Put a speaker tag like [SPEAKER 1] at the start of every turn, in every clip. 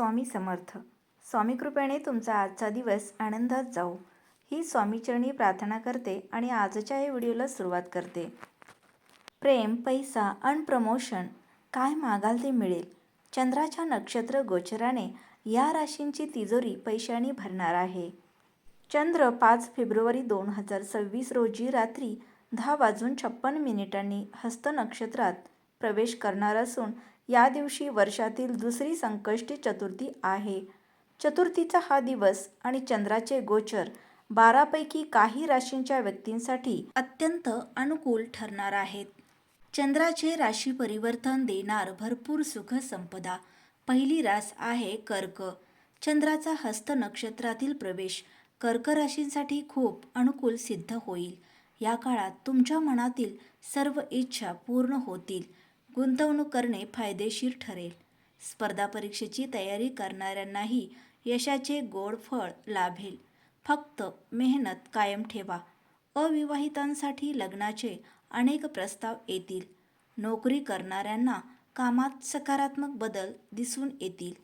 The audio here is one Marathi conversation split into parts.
[SPEAKER 1] स्वामी समर्थ. स्वामी कृपेने तुमचा आजचा दिवस आनंदात जाऊ ही स्वामीचरणी प्रार्थना करते आणि आजच्या या व्हिडिओला सुरुवात करते. प्रेम पैसा अन प्रमोशन काय मागाल ते मिळेल. चंद्राच्या नक्षत्र गोचराने या राशींची तिजोरी पैशाने भरणार आहे. चंद्र पाच फेब्रुवारी दोन हजार सव्वीस रोजी रात्री दहा वाजून छप्पन मिनिटांनी हस्त नक्षत्रात प्रवेश करणार असून या दिवशी वर्षातील दुसरी संकष्टी चतुर्थी आहे. चतुर्थीचा हा दिवस आणि चंद्राचे गोचर बारापैकी काही राशींच्या व्यक्तींसाठी अत्यंत अनुकूल ठरणार आहेत. चंद्राचे राशी परिवर्तन देणार भरपूर सुख संपदा पहिली रास आहे कर्क. चंद्राचा हस्त नक्षत्रातील प्रवेश कर्क राशींसाठी खूप अनुकूल सिद्ध होईल. या काळात तुमच्या मनातील सर्व इच्छा पूर्ण होतील. गुंतवणूक करणे फायदेशीर ठरेल. स्पर्धा परीक्षेची तयारी करणाऱ्यांनाही यशाचे गोड फळ लाभेल. फक्त मेहनत कायम ठेवा. अविवाहितांसाठी लग्नाचे अनेक प्रस्ताव येतील. नोकरी करणाऱ्यांना कामात सकारात्मक बदल दिसून येतील.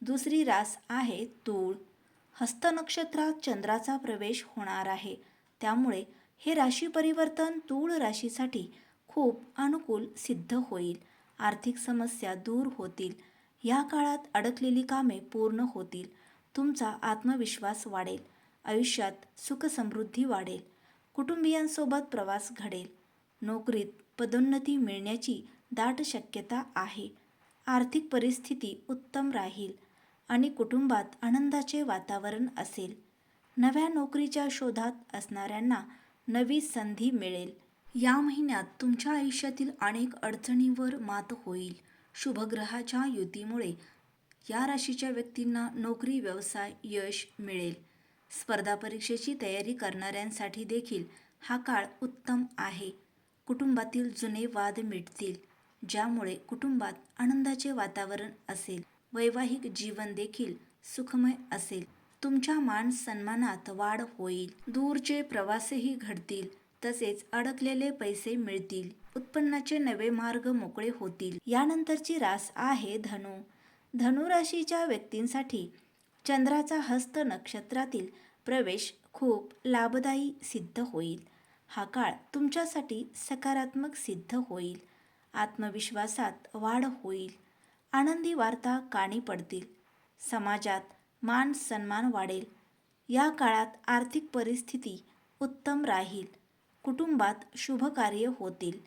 [SPEAKER 1] दुसरी रास आहे तूळ. हस्तनक्षत्रात चंद्राचा प्रवेश होणार आहे. त्यामुळे हे राशी परिवर्तन तूळ राशीसाठी खूप अनुकूल सिद्ध होईल. आर्थिक समस्या दूर होतील. या काळात अडकलेली कामे पूर्ण होतील. तुमचा आत्मविश्वास वाढेल. आयुष्यात सुखसमृद्धी वाढेल. कुटुंबियांसोबत प्रवास घडेल. नोकरीत पदोन्नती मिळण्याची दाट शक्यता आहे. आर्थिक परिस्थिती उत्तम राहील आणि कुटुंबात आनंदाचे वातावरण असेल. नव्या नोकरीच्या शोधात असणाऱ्यांना नवी संधी मिळेल. या महिन्यात तुमच्या आयुष्यातील अनेक अडचणींवर मात होईल. शुभग्रहाच्या युतीमुळे या राशीच्या व्यक्तींना नोकरी व्यवसाय यश मिळेल. स्पर्धा परीक्षेची तयारी करणाऱ्यांसाठी देखील हा काळ उत्तम आहे. कुटुंबातील जुने वाद मिटतील ज्यामुळे कुटुंबात आनंदाचे वातावरण असेल. वैवाहिक जीवन देखील सुखमय असेल. तुमच्या मान सन्मानात वाढ होईल. दूरचे प्रवासही घडतील. तसेच अडकलेले पैसे मिळतील. उत्पन्नाचे नवे मार्ग मोकळे होतील. यानंतरची रास आहे धनु. धनु राशीच्या व्यक्तींसाठी चंद्राचा हस्त नक्षत्रातील प्रवेश खूप लाभदायी सिद्ध होईल. हा काळ तुमच्यासाठी सकारात्मक सिद्ध होईल. आत्मविश्वासात वाढ होईल. आनंदी वार्ता काणी पडतील. समाजात मान सन्मान वाढेल. या काळात आर्थिक परिस्थिती उत्तम राहील. कुटुंबात शुभकार्य होतील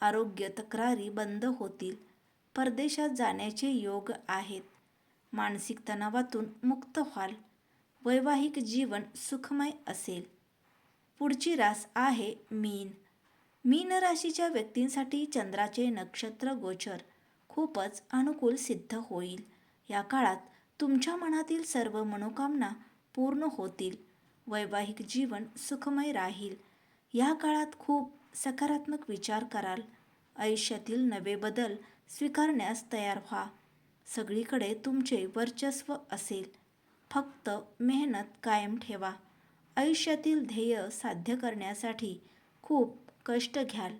[SPEAKER 1] आरोग्य तक्रारी बंद होतील परदेशात जाण्याचे योग आहेत मानसिक तणावातून मुक्त व्हाल वैवाहिक जीवन सुखमय असेल. पुढची रास आहे मीन. मीन राशीच्या व्यक्तींसाठी चंद्राचे नक्षत्र गोचर खूपच अनुकूल सिद्ध होईल. या काळात तुमच्या मनातील सर्व मनोकामना पूर्ण होतील वैवाहिक जीवन सुखमय राहील. या काळात खूप सकारात्मक विचार कराल. आयुष्यातील नवे बदल स्वीकारण्यास तयार व्हा. सगळीकडे तुमचे वर्चस्व असेल. फक्त मेहनत कायम ठेवा. आयुष्यातील ध्येय साध्य करण्यासाठी खूप कष्ट घ्याल.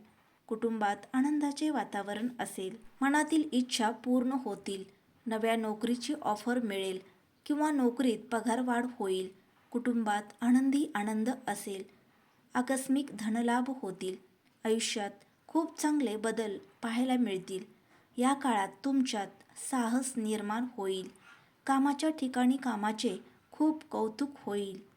[SPEAKER 1] कुटुंबात आनंदाचे वातावरण असेल. मनातील इच्छा पूर्ण होतील. नव्या नोकरीची ऑफर मिळेल किंवा नोकरीत पगारवाढ होईल. कुटुंबात आनंदी आनंद असेल. आकस्मिक धनलाभ होतील. आयुष्यात खूप चांगले बदल पाहायला मिळतील. या काळात तुमच्यात साहस निर्माण होईल. कामाच्या ठिकाणी कामाचे खूप कौतुक होईल.